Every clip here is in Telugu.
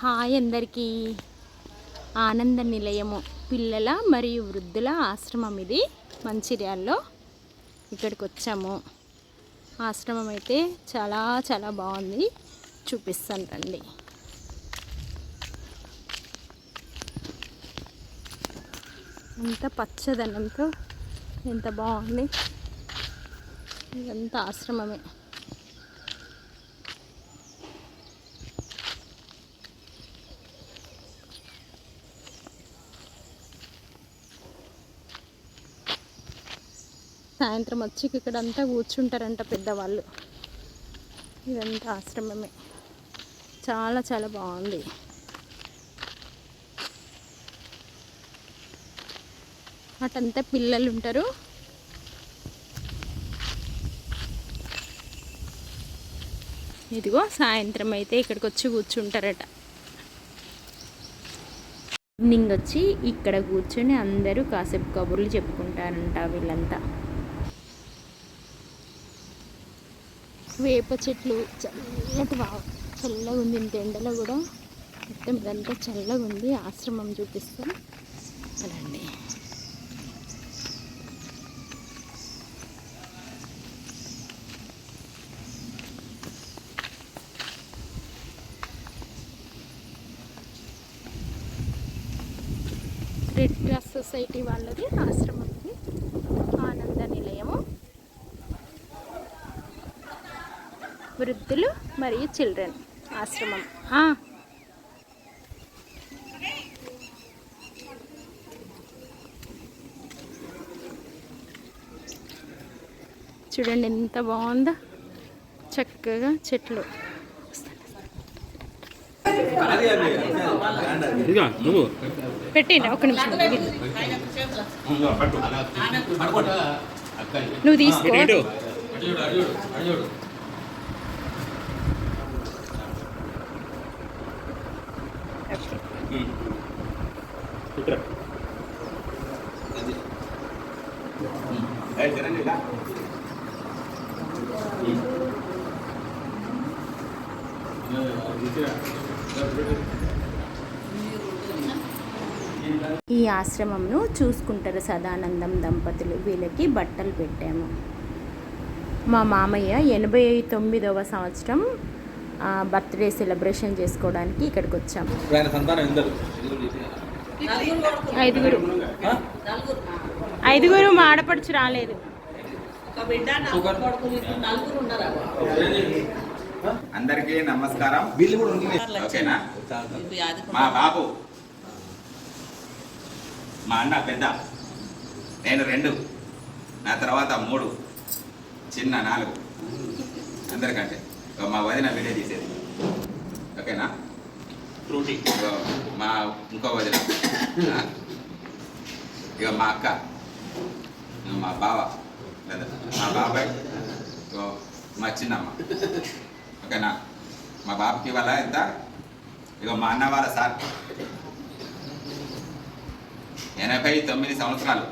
హాయ్ అందరికీ. ఆనంద నిలయము పిల్లల మరియు వృద్ధుల ఆశ్రమం ఇది మంచిర్యాల్లో. ఇక్కడికి వచ్చాము ఆశ్రమం అయితే చాలా చాలా బాగుంది. చూపిస్తాను రండి. అంత పచ్చదనంతో ఎంత బాగుంది. ఇదంతా ఆశ్రమమే. సాయంత్రం వచ్చి ఇక్కడ అంతా కూర్చుంటారంట పెద్దవాళ్ళు. ఇదంతా ఆశ్రమమే. చాలా చాలా బాగుంది. అటంతా పిల్లలు ఉంటారు ఇదిగో సాయంత్రం అయితే ఇక్కడికి వచ్చి కూర్చుంటారట. ఈవినింగ్ వచ్చి ఇక్కడ కూర్చొని అందరూ కాసేపు కబుర్లు చెప్పుకుంటారంట వీళ్ళంతా. వేప చెట్లు చల్లటి వా చల్లగా ఉంది. ఇంత ఎండలో కూడా మొత్తం ఇదంతా చల్లగా ఉంది. ఆశ్రమం చూపిస్తాం. అలాండి రెడ్ క్రాస్ సొసైటీ వాళ్ళది ఆశ్రమం ఇది ఆనంద నిలయము వృద్ధులు మరియు చిల్డ్రన్. ఆశ్రమం. ఆ. చూడండి ఎంత బాగుందో. చక్కగా చెట్లు. పెట్టిండ్రా ఒక నిమిషం. నువ్వు తీసుకో. ఆశ్రమంను చూసుకుంటారు సదానందం దంపతులు. వీళ్ళకి బట్టలు పెట్టాము. మా మామయ్య ఎనభై తొమ్మిదవ సంవత్సరం బర్త్డే సెలబ్రేషన్ చేసుకోవడానికి ఇక్కడికి వచ్చాము ఐదుగురు. ఐదుగురు మా ఆడపడుచు రాలేదు. అందరికీ నమస్కారం. వీళ్ళు కూడా ఉంది ఓకేనా? మా బాబు మా అన్న పెద్ద. నేను రెండు. నా తర్వాత మూడు. చిన్న నాలుగు. అందరికంటే. మా వదిన వీడియో తీసేది. ఓకేనా? ఫ్రూటీ మా ఇంకో వదిన? ఇక మా అక్క. మా బావ. మా బాబాయ్. మా చిన్నమ్మ. ఓకేనా? మా బాబుకి వాళ్ళ ఎంత? ఇగో మా అన్న వాళ్ళ సార్. ఎనభై తొమ్మిది సంవత్సరాలు.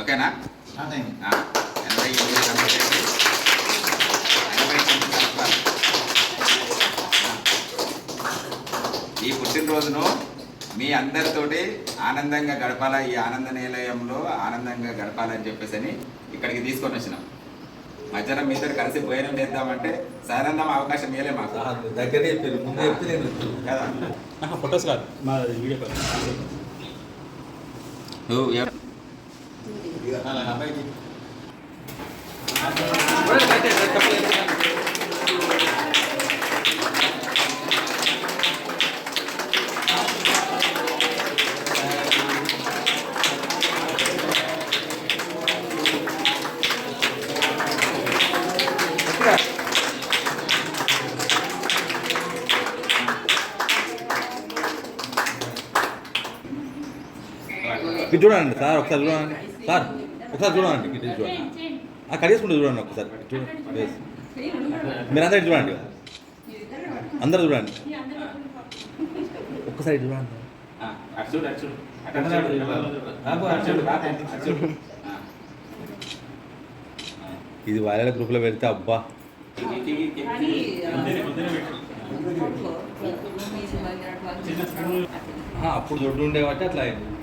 ఓకేనా? ఎనభై ఎనిమిది సంవత్సరాలు. ఎనభై తొమ్మిది సంవత్సరాలు. ఈ పుట్టినరోజును మీ అందరితోటి ఆనందంగా గడపాలా? ఈ ఆనంద నిలయంలో ఆనందంగా గడపాలని చెప్పేసి అని ఇక్కడికి తీసుకొని వచ్చినాం. మధ్యాహ్నం మీతో కలిసి భోజనం చేద్దామంటే సాధారణ అవకాశం ఇవ్వలే మాకు. దగ్గరే చెప్పారు ముందే చెప్తే నేను కదా. ఆహా, ఫొటోస్ కాదు. మా వీడియో నువ్వు ఇటు చూడండి సార్ ఒకసారి చూడండి. సార్ ఒకసారి చూడండి. ఇటు చూడండి. ఆ కడిగేసుకుంటూ చూడండి ఒకసారి. చూడండి. Yes. మీరందరూ ఇటు చూడండి. అందరూ చూడండి. ఒక్కసారి చూడండి. ఇది వైరల్ గ్రూప్లో పెడితే అబ్బా. అప్పుడు దొడ్డు ఉండే బట్టి అట్లా అయింది.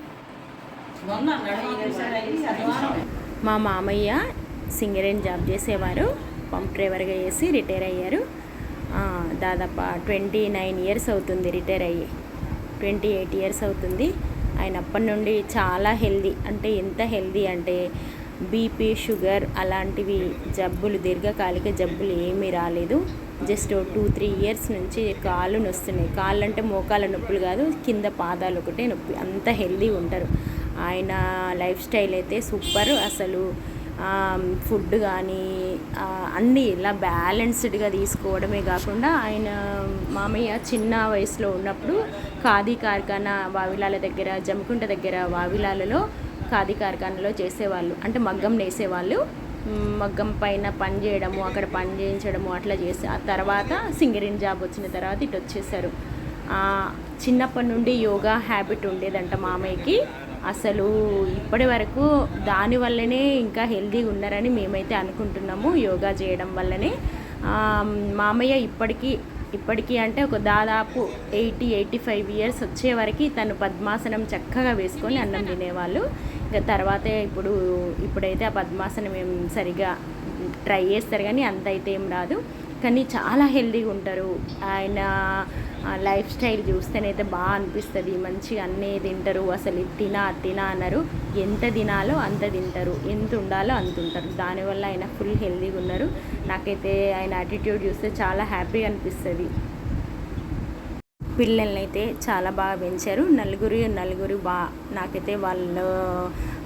మా మామయ్య సింగరేణి జాబ్ చేసేవారు పంప్ డ్రైవర్గా చేసి రిటైర్ అయ్యారు. దాదాపు ట్వంటీ నైన్ ఇయర్స్ అవుతుంది రిటైర్ అయ్యి. ట్వంటీ ఎయిట్ ఇయర్స్ అవుతుంది. ఆయన అప్పటి నుండి చాలా హెల్దీ అంటే ఎంత హెల్దీ అంటే బీపీ షుగర్ అలాంటివి జబ్బులు దీర్ఘకాలిక జబ్బులు ఏమీ రాలేదు. జస్ట్ టూ త్రీ ఇయర్స్ నుంచి కాళ్ళు నొస్తున్నాయి. కాళ్ళు అంటే మోకాళ్ళ నొప్పులు కాదు కింద పాదాలు ఒకటే నొప్పి. అంత హెల్దీ ఉంటారు. ఆయన లైఫ్ స్టైల్ అయితే సూపర్. అసలు ఫుడ్ కానీ అన్నీ ఇలా బ్యాలెన్స్డ్గా తీసుకోవడమే కాకుండా ఆయన మామయ్య చిన్న వయసులో ఉన్నప్పుడు ఖాదీ కార్ఖానా వావిలాల దగ్గర జమకుంట దగ్గర వావిలాలలో ఖాదీ కార్ఖానాలో చేసేవాళ్ళు. అంటే మగ్గం నేసేవాళ్ళు. మగ్గం పైన పని చేయడము అక్కడ పని చేయించడము అట్లా చేసి ఆ తర్వాత సింగరింగ్ జాబ్ వచ్చిన తర్వాత ఇటు వచ్చేసారు చిన్నప్పటి నుండి యోగా హ్యాబిట్ ఉండేదంట మామయ్యకి. అసలు ఇప్పటి వరకు దానివల్లనే ఇంకా హెల్తీగా ఉన్నారని మేమైతే అనుకుంటున్నాము యోగా చేయడం వల్లనే. మామయ్య ఇప్పటికీ ఇప్పటికీ అంటే ఒక దాదాపు ఎయిటీ ఎయిటీ ఫైవ్ ఇయర్స్ వచ్చే వరకు తను పద్మాసనం చక్కగా వేసుకొని అన్నం తినేవాళ్ళు. ఇంకా తర్వాతే ఇప్పుడు ఇప్పుడైతే ఆ పద్మాసనం ఏం సరిగా ట్రై చేస్తారు కానీ అంత అయితే ఏం రాదు. కానీ చాలా హెల్తీగా ఉంటారు. ఆయన లైఫ్ స్టైల్ చూస్తేనైతే బాగా అనిపిస్తుంది. మంచిగా అన్నీ తింటారు. అసలు ఇది తినా తినా అన్నారు. ఎంత తినాలో అంత తింటారు. ఎంత ఉండాలో అంత ఉంటారు. దానివల్ల ఆయన ఫుల్ హెల్తీగా ఉన్నారు. నాకైతే ఆయన యాటిట్యూడ్ చూస్తే చాలా హ్యాపీగా అనిపిస్తుంది. పిల్లల్ని అయితే చాలా బాగా పెంచారు. నలుగురు నలుగురు బా. నాకైతే వాళ్ళ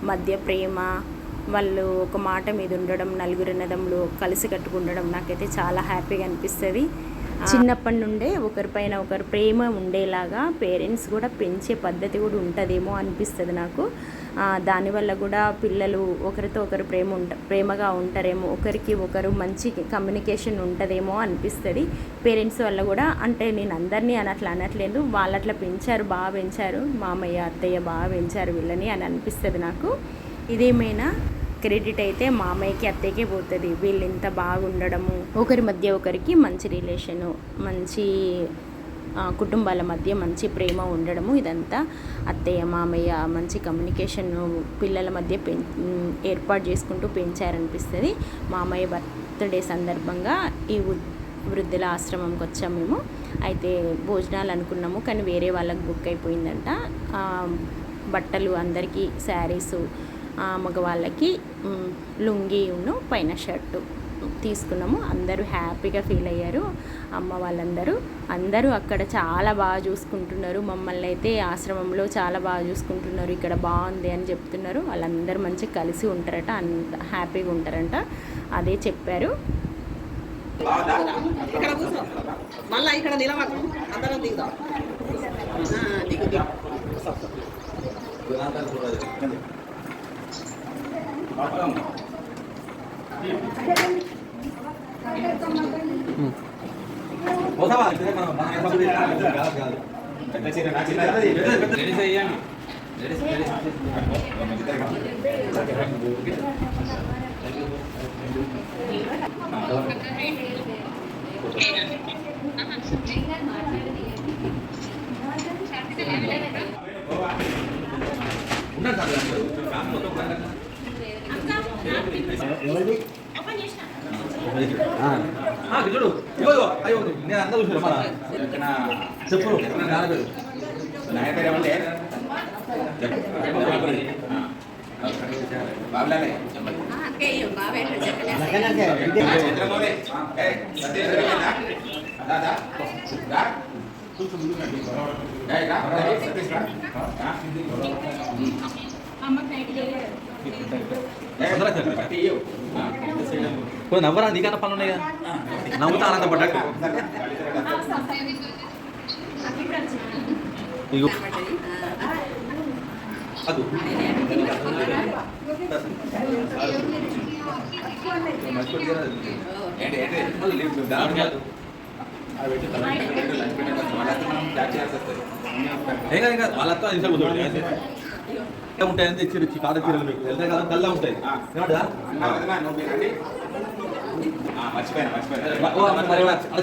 మధ్య ప్రేమ వాళ్ళు ఒక మాట మీద ఉండడం నలుగురు నదములు కలిసి కట్టుకుండడం నాకైతే చాలా హ్యాపీగా అనిపిస్తుంది. చిన్నప్పటి నుండే ఒకరిపైన ఒకరు ప్రేమ ఉండేలాగా పేరెంట్స్ కూడా పెంచే పద్ధతి కూడా ఉంటుందేమో అనిపిస్తుంది నాకు. దానివల్ల కూడా పిల్లలు ఒకరితో ఒకరు ప్రేమ ఉంట ప్రేమగా ఉంటారేమో ఒకరికి ఒకరు మంచి కమ్యూనికేషన్ ఉంటుందేమో అనిపిస్తుంది. పేరెంట్స్ వల్ల కూడా అంటే నేను అందరినీ అని అట్లా అనట్లేదు వాళ్ళు అట్లా పెంచారు బాగా పెంచారు మామయ్య అత్తయ్య బాగా పెంచారు వీళ్ళని అని అనిపిస్తుంది నాకు. ఇదేమైనా క్రెడిట్ అయితే మామయ్యకి అత్తయ్యకే పోతుంది. వీళ్ళు ఇంత బాగుండడము ఒకరి మధ్య ఒకరికి మంచి రిలేషను మంచి కుటుంబాల మధ్య మంచి ప్రేమ ఉండడము ఇదంతా అత్తయ్య మామయ్య మంచి కమ్యూనికేషన్ పిల్లల మధ్య పెం ఏర్పాటు చేసుకుంటూ పెంచారనిపిస్తుంది. మామయ్య బర్త్డే సందర్భంగా ఈ వృ- వృద్ధుల ఆశ్రమంకి వచ్చాము మేము. అయితే భోజనాలు అనుకున్నాము కానీ వేరే వాళ్ళకి బుక్ అయిపోయిందంట. బట్టలు అందరికీ శారీసు మగవాళ్ళకి మ్, పైన షర్టు తీసుకున్నాము. అందరూ హ్యాపీగా ఫీల్ అయ్యారు. అమ్మ వాళ్ళందరూ అందరూ అక్కడ చాలా బాగా చూసుకుంటున్నారు. మమ్మల్ని అయితే ఆశ్రమంలో చాలా బాగా చూసుకుంటున్నారు. ఇక్కడ బాగుంది అని చెప్తున్నారు. వాళ్ళందరూ మంచిగా కలిసి ఉంటారట అంత హ్యాపీగా ఉంటారంట. అదే చెప్పారు. మళ్ళీ ఇక్కడ అందరం దిగుదాం. దిగు. దిగు పోతావా? ఇదే మనం- మనం ఏ పద్ధతి కాదు, కాదు, కాదు. లేడీస్ అయ్యాను లేడీస్ లేడీస్ ఉన్నాడు సార్ దాంట్లో. ఫ్యాన్ మొత్తం ఉన్నాడు. ఆ, ఇక్కడ చూడు ఇగో ఇగో. అయ్యో నేను అందరూ చూసాను మన చెప్పు నాన్న పేరు. నాయకుడు ఏమంటే బాబులాలే చంద్రమౌళి ఏ సత్యేశ్వర దాదా దా ఏ రా సతీష్ రా పట్టి ఇవ్వు కొంచెం నవ్వరా? నీకన్నా పనులు ఉన్నాయి కదా. నవ్వుతా ఆనందపడ్డట్టు ఇగో. అది. కాదు లంచ్ పెట్టే కొంచెం వాళ్ళతో ఉంటాయని తెచ్చి వచ్చి కాడ చీరలు మీకు. ఎంతకాలం కల్లా ఉంటాయి. మర్చిపోయాను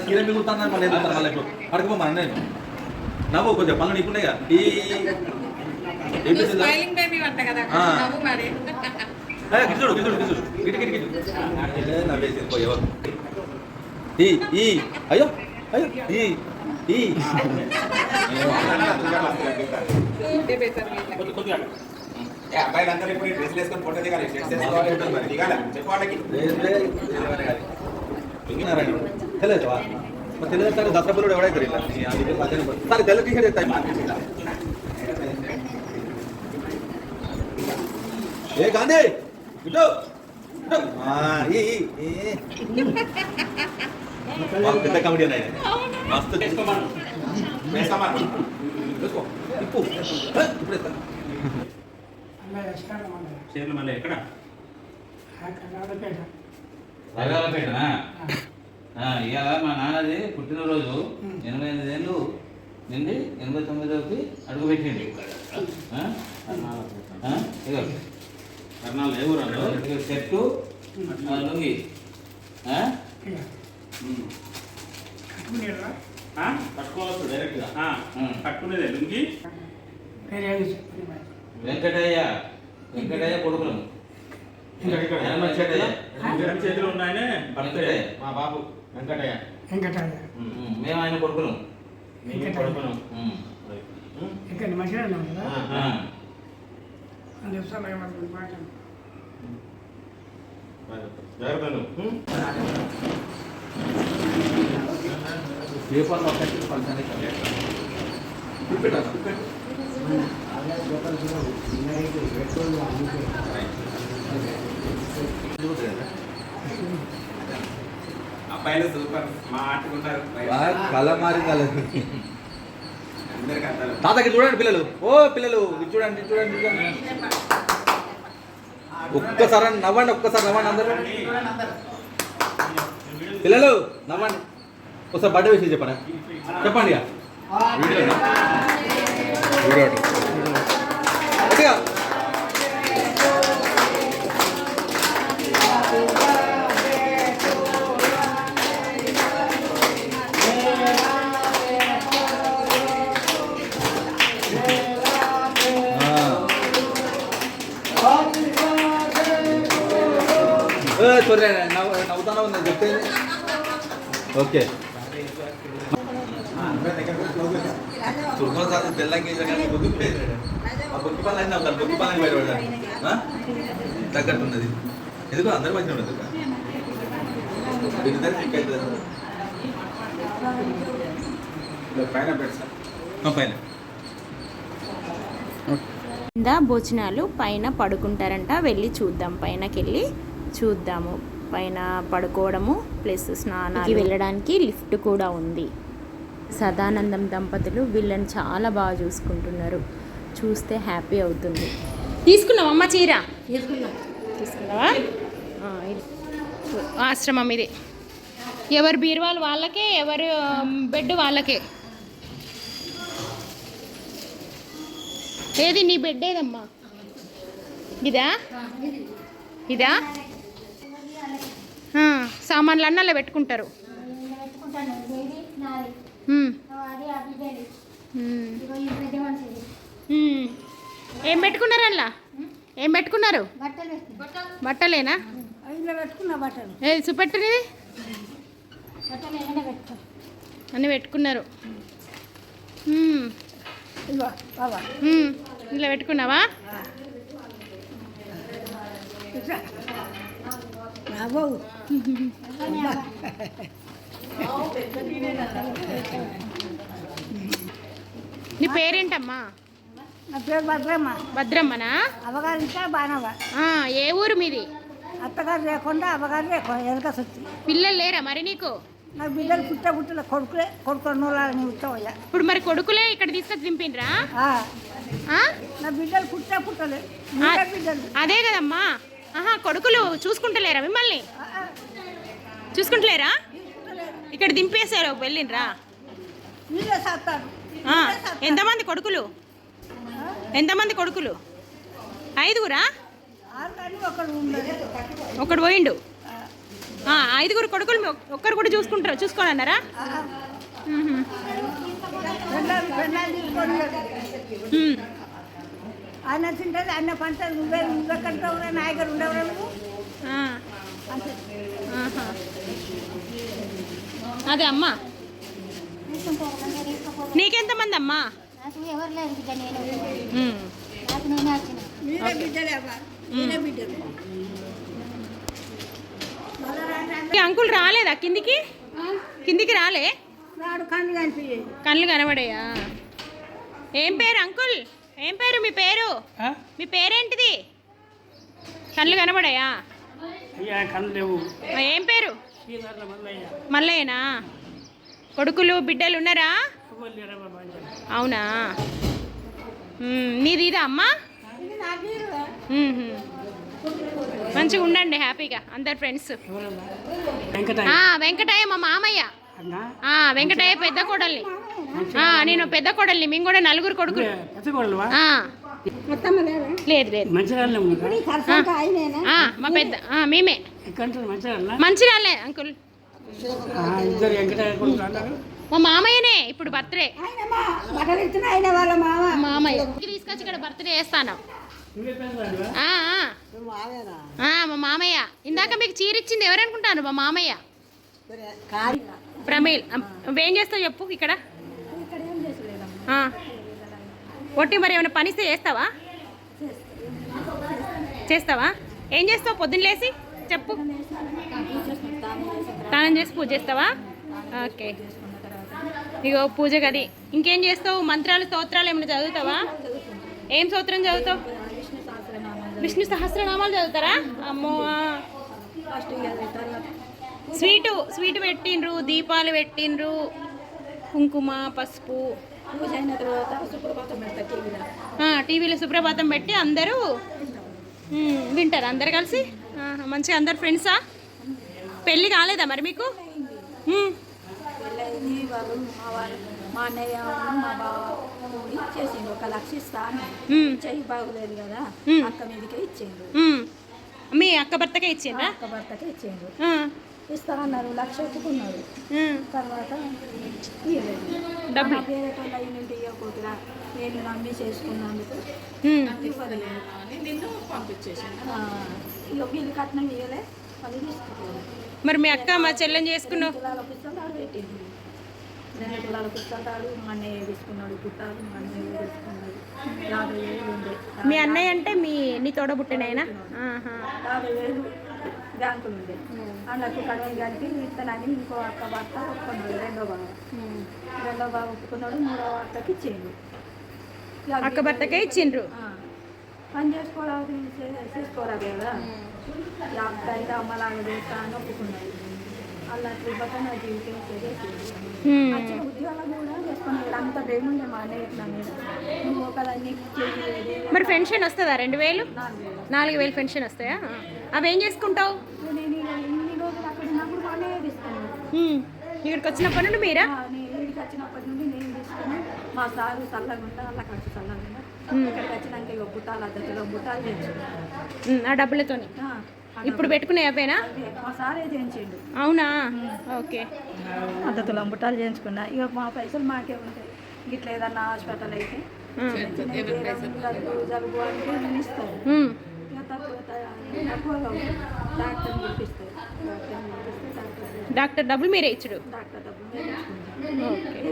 చీర మిగులుతాను మళ్ళీ మళ్ళీ పడుకోమా మన నేను నవ్వు కొంచెం పనులు నీకున్నాయి? కదా ఈ ఏం పేరు తెలుసా? స్మైలింగ్ బేబీ అంట కదా ఆ. నవ్వు మరి. ఏ, గిట్టుడు గిట్టుడు గిట్టుడు గిట్టు గిట్టు గిట్టు ఏ, నవ్వేసింది పోయి ఎవరు ఈ ఈ అయ్యో అయ్యో ఈ ఈ. బేబీ సార్ వీళ్ళకి. కొద్ది కొద్దిగా ఏ అబ్బాయిలు అందరూ ఇప్పుడు డ్రెస్లు వేసుకొని ఫోటో దిగాలి షర్ట్స్ వేసుకోవాలి మరి. దిగాలి చెప్పు వాళ్ళకి. తెలియదు? తెలియదు సార్ దసరా పిల్లడు ఎవడైతే సార్ తెల్ల టీ షర్ట్ ఎత్తాయి ఏ గాంధీ! ఇటు పెద్ద కమిటీ ఆయన. మస్తు వేస్తామా చూసుకో. ఇప్పుడు ఎత్తా. చీరలు మళ్ళీ ఎక్కడ? రగాలపేటనా ఇవాళ మా నాన్నది పుట్టినరోజు ఎనభై ఎనిమిది ఏళ్ళు నిండి ఎనభై తొమ్మిదిలోకి అడుగు పెట్టిండు. ఆ? ఆ? ఇదిగో. కర్ణాలు ఏ ఊరు ఆ, లుంగి? కట్టుకోవచ్చు డైరెక్ట్గా. కట్టుకునేదే లుంగి? వెంకటయ్య. వెంకటయ్య కొడుకులం చేతిలో? ఉన్నాయనే బర్త్డే మా బాబు వెంకటయ్య. ఉం, మేము ఆయన కొడుకులం. ఉం. ఇక్కడ మంచిగా ఉన్నాం కదా. పేపర్లో ఒకటి అయితే. అబ్బాయిలు సూపర్ స్మార్ట్ ఉంటారు కళ తాతకి చూడండి పిల్లలు. ఓ పిల్లలు ఇది చూడండి చూడండి చూడండి. ఒక్కసారి నవ్వండి ఒక్కసారి నవ్వండి అందరూ. పిల్లలు నవ్వండి. ఒకసారి బర్త్డే విషయం చెప్పండి. చెప్పండి ఇక. వీడియో. వీడియో గట్టిగా. ఆ. ఏ, చూడలే, నవ్వు నవ్వుతానే ఉంది చెప్తే ఓకే తుర్మల సార్ తెల్లంగి బొగ్గు బొగ్గు పాలు అయినా అవుతారు బొగ్గు పాలని బయటపడ్డారు తగ్గట్టున్నది. ఎందుకు? అందరు మంచిగా ఉండదు పైన కింద భోజనాలు పైన పడుకుంటారంట. వెళ్ళి చూద్దాం. పైనకి వెళ్ళి చూద్దాము. పైన పడుకోవడము ప్లస్ స్నానానికి వెళ్ళడానికి లిఫ్ట్ కూడా ఉంది. సదానందం దంపతులు వీళ్ళని చాలా బాగా చూసుకుంటున్నారు. చూస్తే హ్యాపీ అవుతుంది. తీసుకున్నావా అమ్మ చీర? తీసుకున్నావా. ఆశ్రమం ఇది. ఎవరు బీరువాలు వాళ్ళకే ఎవరు బెడ్ వాళ్ళకే. ఏది నీ బెడ్ ఏదమ్మా? ఇదా? ఇదా? ఆ, సామాన్లు అన్నలో పెట్టుకుంటారు. ఏం పెట్టుకున్నారు అలా ఏం పెట్టుకున్నారు? బట్టలేనా? ఏది చూపెట్టరు అన్నీ పెట్టుకున్నారు. ఇలా పెట్టుకున్నావా? నీ పేరేంటమ్మా? నా పేరు భద్రమ్మ. భద్రమ్మనా? బానవ ఏ ఊరు మీది? అత్తగారు లేకుండా అవ్వగారు లేకుండా వెనక సొచ్చి. పిల్లలు లేరా మరి నీకు? నాకు బిడ్డలు పుట్ట పుట్టలే కొడుకులే కొడుకు నూరాలని ఉత్తవయ్యా ఇప్పుడు మరి కొడుకులే ఇక్కడ తీసుకొచ్చి దింపిండ్రా? నా బిడ్డలు పుట్ట పుట్టలే. బిడ్డలు. అదే కదమ్మా. ఆహా కొడుకులు చూసుకుంటలేరా మిమ్మల్ని? చూసుకుంటలేరా? ఇక్కడ దింపేశారు వెళ్ళిండ్రా. ఎంతమంది కొడుకులు? ఎంతమంది కొడుకులు? ఐదుగురా? ఒకడు పోయిండు. ఐదుగురు కొడుకులు ఒక్కరు కూడా చూసుకుంటారు. ఆయన తింటుంది ఆయన నువ్వే నువ్వెక్కడ నాయకుడు ఉండవురా నువ్వు. అదే అమ్మా. నీకెంతమంది అమ్మా? ఎవరు లేరు బిడ్డ నేను మ్మ్. నాకు నేనే వచ్చిన మీరే బిడ్డలే అబ్బా మీరే బిడ్డలు ఈ అంకుల్ రాలేదా కిందికి? కిందికి రాలే? కన్ను కనిపించే కళ్ళు కనబడాయా? ఏం పేరు అంకుల్? ఏం పేరు మీ పేరు? మీ పేరేంటిది? కళ్ళు కనబడాయా? కళ్ళు ఏం పేరు? మల్లయ్యనా? కొడుకులు బిడ్డలు ఉన్నారా? అవునా? నీది ఇదా అమ్మా? మ్మ్. మంచిగా ఉండండి హ్యాపీగా. అందరు ఫ్రెండ్స్. వెంకటయ్య. ఆ, వెంకటయ్య మా మామయ్య. అన్నా? ఆ, వెంకటయ్య పెద్ద కోడల్ని. ఆ, నేను పెద్ద కోడల్ని. మేము కూడా నలుగురు ఆ. లేదు లేదు. మంచిర్యాలలో ఉన్నా ఆ, మా పెద్ద ఆ, మేమే. మంచిర్యాలే అంకుల్. మా మామయ్యనే ఇప్పుడు బర్త్డే మామయ్య తీసుకొచ్చి ఇక్కడ బర్త్డే చేస్తాను. ఆ, మా మామయ్య ఇందాక మీకు చీర ఇచ్చింది ఎవరనుకుంటాను మా మామయ్య ప్రమీల్ నువ్వేం చేస్తావు చెప్పు ఇక్కడ. ఒట్టి మరి ఏమైనా పనిస్తే చేస్తావా చేస్తావా ఏం చేస్తావు పొద్దున్న లేసి చెప్పు స్నానం చేసి పూజ చేస్తావా ఓకే ఇగో పూజ గది. ఇంకేం చేస్తావు? మంత్రాలు స్తోత్రాలు ఏమైనా చదువుతావా? ఏం స్తోత్రం చదువుతావు? విష్ణు సహస్రనామాలు చదువుతారా? అమ్మో స్వీటు స్వీట్ పెట్టిండ్రు దీపాలు పెట్టిండ్రు కుంకుమ పసుపు. టీవీలో సుప్రభాతం పెట్టి అందరూ వింటారు అందరు కలిసి? మంచిగా అందరు ఫ్రెండ్సా పెళ్ళి కాలేదా మరి మీకు? వాళ్ళు మా వాళ్ళు మా అన్నయ్య మా బావ కూడి చేసిండు ఒక లక్ష ఇస్తాను. చెయ్యి బాగులేదు కదా. అక్క మీదకే ఇచ్చిండు. మీ అక్క భర్తకే ఇచ్చిండ్రా అక్క భర్తకే ఇచ్చిండు ఇస్తా అన్నారు. లక్ష ఒప్పుకున్నారు. తర్వాత డబ్బులు. నా పేరేటోళ్ళు అయ్యింటి ఇవ్వకపోతురా నేను నమ్మి చేసుకున్నందుకు నిన్ను పంపించేసాను ఇక వీళ్ళు కట్నం ఇవ్వలే వాళ్ళు మరి మీ అక్క మా చెల్లెని చేసుకున్నావు? రెండు తులాల పుస్తకాలు మా అన్నయ్య తీసుకున్నాడు పుట్టాలు మా అన్నయ్య తీసుకున్నాడు. యాభై వేలు ఉండే. మీ అన్నయ్య అంటే మీ నీ తోడబుట్టినైనా యాభై వేలు బ్యాంకులు ఉండే. అందుకు కడవ కలిపి ఇస్తానని ఇంకో అక్క భర్త ఒప్పుకున్నాడు రెండో బావ. రెండో బావ ఒప్పుకున్నాడు మూడో అక్కకి ఇచ్చేయండి అక్క భర్తకే ఇచ్చిండ్రు? పని చేసుకోవడానికి చే- చేసుకోరా కదా. అక్క అయితే అమ్మలాగా చేస్తా అని ఒప్పుకున్నాడు. అలా ఇవ్వక నా జీవితం చేసేసింది ఉమ్. వచ్చిన ఉద్యోగాలు కూడా చేసుకున్నాడు అంత భయం ఉండే మా అన్నయ్య నా మీద నువ్వు ఒకదాన్ని చెయ్యి మరి పెన్షన్ వస్తుందా? రెండు వేలు? నాలుగు వేలు. పెన్షన్ వస్తాయా? అవి ఏం చేసుకుంటావు? నేను ఇక ఇన్ని రోజులు అక్కడ ఉన్నప్పుడు మా అన్నయ్య తీసుకున్నాడు ఉమ్. ఇక్కడికి వచ్చినప్పటి నుండి మీరా? నేను ఇంటికి వచ్చినప్పటి నుండి నేను తీసుకుని మా సారు చల్లగా ఉంటా వాళ్ళ ఖర్చు చల్లగా ఇక్కడికి వచ్చినాక ఇక బుట్టాలు అద్దెలో బుట్టాలు ఆ డబ్బులతోని. ఇప్పుడు పెట్టుకునే అవేనా? అవునా? ఓకే. అద్దతులు బుట్టాలు చేయించుకున్నా. ఇక మా పైసలు మాకే ఉంటాయి. ఇట్లా ఏదన్నా హాస్పిటల్ అయితే జలుబు అంటే పిలిపిస్తే డాక్టర్ డబ్బులు మీరే ఇచ్చుడు.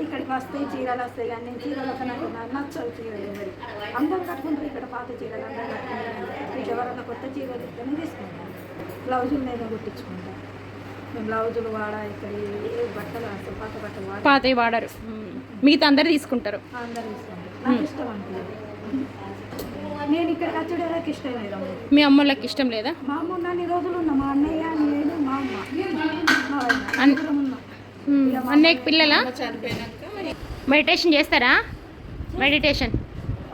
ఇక్కడికి వస్తాయి చీరలు వస్తాయి కానీ నేను చీరలు నాకు నచ్చవు చీరలు మరి. అందరు కట్టుకుంటారు ఇక్కడ పాత చీరలు అందరు కట్టుకుంటారు. మీకు ఎవరైనా కొత్త చీరలు తీసుకుంటాను బ్లౌజులు నేను కుట్టించుకుంటాను మేము బ్లౌజులు వాడా ఇక్కడ ఏ బట్టలు వస్తాయి పాత బట్టలు వాడ పాతవి వాడరు. మిగతా అందరు తీసుకుంటారు. అందరు తీసుకుంటారు. నాకు ఇష్టం నేను ఇక్కడికి వచ్చాడు నాకు ఇష్టం లేదు అమ్మ. మీ అమ్మోళ్ళకి ఇష్టం లేదా? మా అమ్మ రోజులు ఉన్నా. మా అన్నయ్య నేను మా అమ్మ. అన్నయ్యకి పిల్లలా? మెడిటేషన్ చేస్తారా? మెడిటేషన్.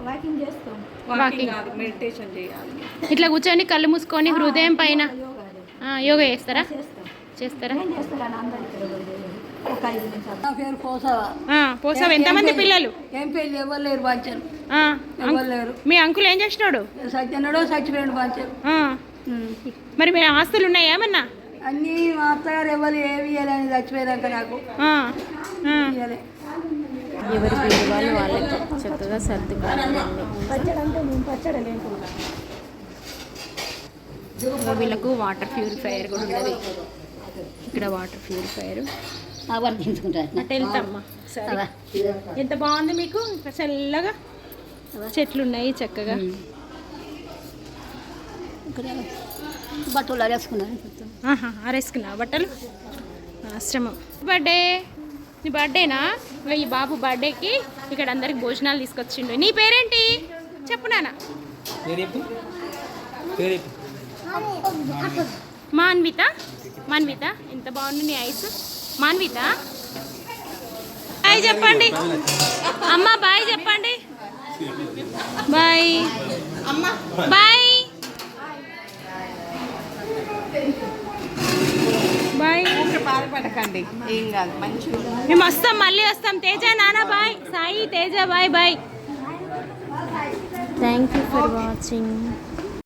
వాకింగ్ చేస్తాం. వాకింగ్ మెడిటేషన్ చేయాలి. ఇట్లా కూర్చొని కళ్ళు మూసుకొని హృదయం పైన యోగా అది. ఆ, యోగా చేస్తారా? చేస్తాం చేస్తారా? నా పేరు పోసావా ఆ, పోసావు ఎంతమంది పిల్లలు? ఏం పెళ్ళి ఎవరు లేరు బాంచారు. ఆ, ఎవరు లేరు. మీ అంకుల్ ఏం చేసినాడు సత్యన్నాడో బాంచారు. మరి మీ ఆస్తులు ఉన్నాయా ఏమన్నా? అన్నీ మా అత్తగారు ఎవరు ఏమి ఇవ్వాలని చచ్చిపోయాక నాకు. ఆ, ఆ. ఇవ్వలే ఎవరి పేరు వాళ్ళు వాళ్ళకి చక్కగా సర్దుకోవాలండి పచ్చడి అంటే మేము పచ్చడి లేకుండా. వీళ్ళకు వాటర్ ప్యూరిఫైయర్ కూడా ఉన్నది ఇక్కడ వాటర్ ప్యూరిఫైయర్. వెళ్తామ్మా. సరే. ఎంత బాగుంది మీకు? ఇక్కడ చల్లగా? చెట్లు ఉన్నాయి చక్కగా. బట్టలు ఆరేసుకున్నాను ఆహా ఆరేసుకున్నా బట్టలు? ఆశ్రమం. బర్త్డే? నీ బర్త్డేనా? ఈ బాబు బర్త్డేకి ఇక్కడ అందరికి భోజనాలు తీసుకొచ్చిండు. నీ పేరేంటి? చెప్పు నాన్న. మాన్విత మాన్విత ఎంత బాగుంది నీ ఐస్. మాన్విత. బాయ్ చెప్పండి. అమ్మ బాయ్ చెప్పండి. బాయ్. బాయ్. బాయ్. బాధపడకండి ఏం కాదు మంచి మేము వస్తాం మళ్ళీ వస్తాం. తేజ నాన్న bye. Sai Teja bye bye. Thank you for watching